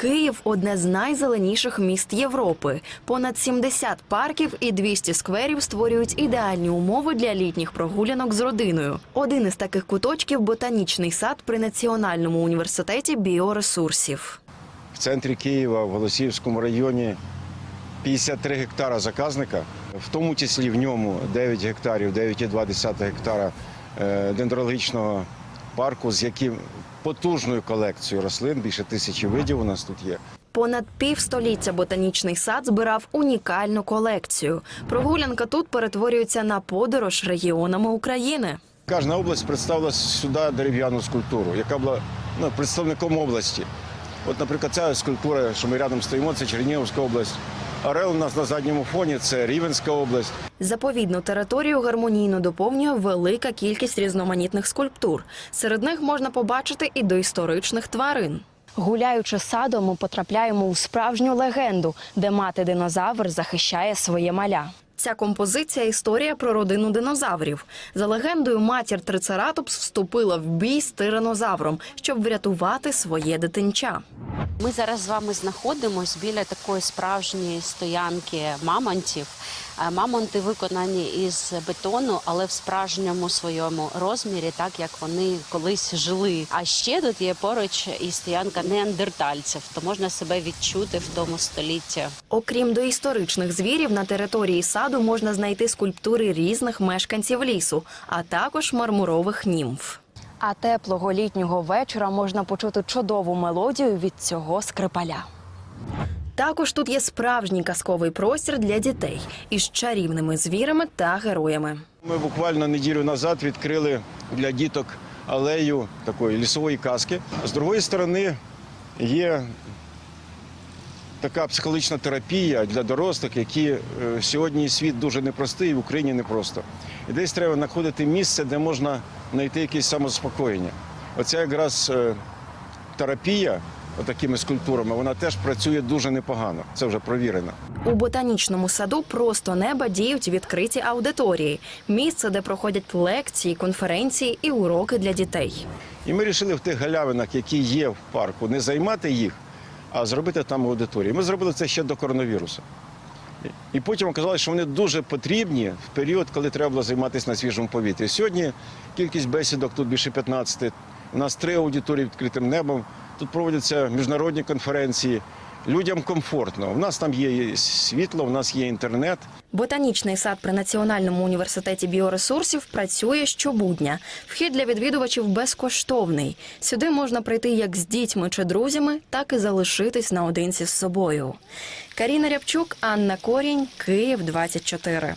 Київ одне з найзеленіших міст Європи. Понад 70 парків і 200 скверів створюють ідеальні умови для літніх прогулянок з родиною. Один із таких куточків ботанічний сад при Національному університеті біоресурсів. В центрі Києва, в Голосіївському районі 53 гектара заказника, в тому числі в ньому 9 гектарів, 9,2 гектара е, дендрологічного парку, з яким потужною колекцією рослин, більше тисячі видів у нас тут є. Понад півстоліття ботанічний сад збирав унікальну колекцію. Прогулянка тут перетворюється на подорож регіонами України. Кожна область представила сюди дерев'яну скульптуру, яка була ну, представником області. От, наприклад, ця скульптура, що ми рядом стоїмо, це Чернігівська область. Орел у нас на задньому фоні це Рівенська область. Заповідну територію гармонійно доповнює велика кількість різноманітних скульптур. Серед них можна побачити і доісторичних тварин. Гуляючи садом, ми потрапляємо у справжню легенду, де мати динозавр захищає своє маля. Ця композиція історія про родину динозаврів. За легендою, матір Трицератопс вступила в бій з тиранозавром, щоб врятувати своє дитинча. Ми зараз з вами знаходимось біля такої справжньої стоянки мамонтів. Е, Мамонти виконані із бетону, але в справжньому своєму розмірі, так як вони колись жили. А ще тут є поруч і стоянка неандертальців, то можна себе відчути в тому столітті. Окрім доісторичних звірів, на території саду можна знайти скульптури різних мешканців лісу, а також мармурових німф. А теплого літнього вечора можна почути чудову мелодію від цього скрипаля. Також тут є справжній казковий простір для дітей із чарівними звірами та героями. Ми буквально неділю назад відкрили для діток алею такої лісової казки. З другої сторони є така психологічна терапія для дорослих, які е, сьогодні світ дуже непростий, і в Україні непросто. І десь треба знаходити місце, де можна знайти якесь самозаспокоєння. Оця якраз е, терапія такими скульптурами, вона теж працює дуже непогано. Це вже провірено. У ботанічному саду просто неба діють відкриті аудиторії, місце, де проходять лекції, конференції і уроки для дітей. І ми вирішили в тих галявинах, які є в парку, не займати їх, а зробити там аудиторії. Ми зробили це ще до коронавірусу. І потім оказалось, що вони дуже потрібні в період, коли треба було займатися на свіжому повітрі. Сьогодні кількість бесідок тут більше 15. У нас три аудиторії відкритим небом. Тут проводяться міжнародні конференції. Людям комфортно. У нас там є світло, у нас є інтернет. Ботанічний сад при Національному університеті біоресурсів працює щобудня. Вхід для відвідувачів безкоштовний. Сюди можна прийти як з дітьми чи друзями, так і залишитись наодинці з собою. Каріна Рябчук, Анна Корінь, Київ 24.